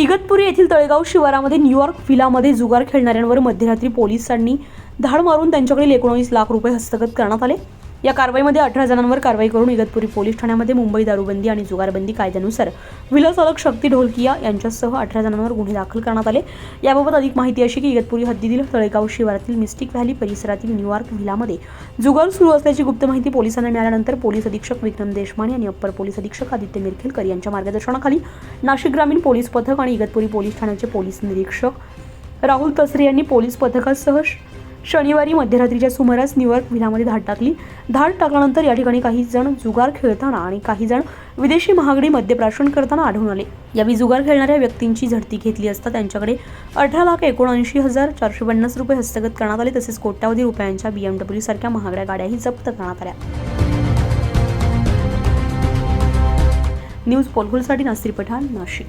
इगतपुरी येथील तळेगाव शिवारामध्ये न्यूयॉर्क व्हिलामध्ये जुगार खेळणाऱ्यांवर मध्यरात्री पोलिसांनी धाड मारून त्यांच्याकडील एकोणवीस लाख रुपये हस्तगत करण्यात आले. या कारवाईमध्ये अठरा जणांवर कारवाई करून इगतपुरी पोलीस ठाण्यामध्ये मुंबई दारूबंदी आणि जुगारबंदी कायद्यानुसार व्हिला अलग शक्ती ढोलकिया यांच्यासह अठरा जणांवर गुन्हे दाखल करण्यात आले. याबाबत अधिक माहिती अशी की इगतपुरी हद्दीतील तळेगाव शिवारातील मिस्टिक व्हॅली परिसरातील न्यूयॉर्क व्हिलामध्ये जुगार सुरू असल्याची गुप्त माहिती पोलिसांना मिळाल्यानंतर पोलीस अधीक्षक विक्रम देशमाने आणि अप्पर पोलीस अधीक्षक आदित्य मिरखेलकर यांच्या मार्गदर्शनाखाली नाशिक ग्रामीण पोलीस पथक आणि इगतपुरी पोलीस ठाण्याचे पोलीस निरीक्षक राहुल तसरे यांनी पोलीस पथकासह शनिवारी मध्यरात्रीच्या सुमारास न्यूयॉर्क विलामध्ये धाड टाकली. धाड टाकल्यानंतर या ठिकाणी काही जण जुगार खेळताना आणि काही जण विदेशी महागडी मद्यप्राशन करताना आढळून आले. यावेळी जुगार खेळणाऱ्या व्यक्तींची झडती घेतली असता त्यांच्याकडे अठरा लाख एकोणऐंशी हजार चारशे पन्नास रुपये हस्तगत करण्यात आले तसेच कोट्यावधी रुपयांच्या बीएमडब्ल्यू सारख्या महागड्या गाड्याही जप्त करण्यात आल्या. न्यूज पोलखोलसाठी नास्त्री पठाण नाशिक.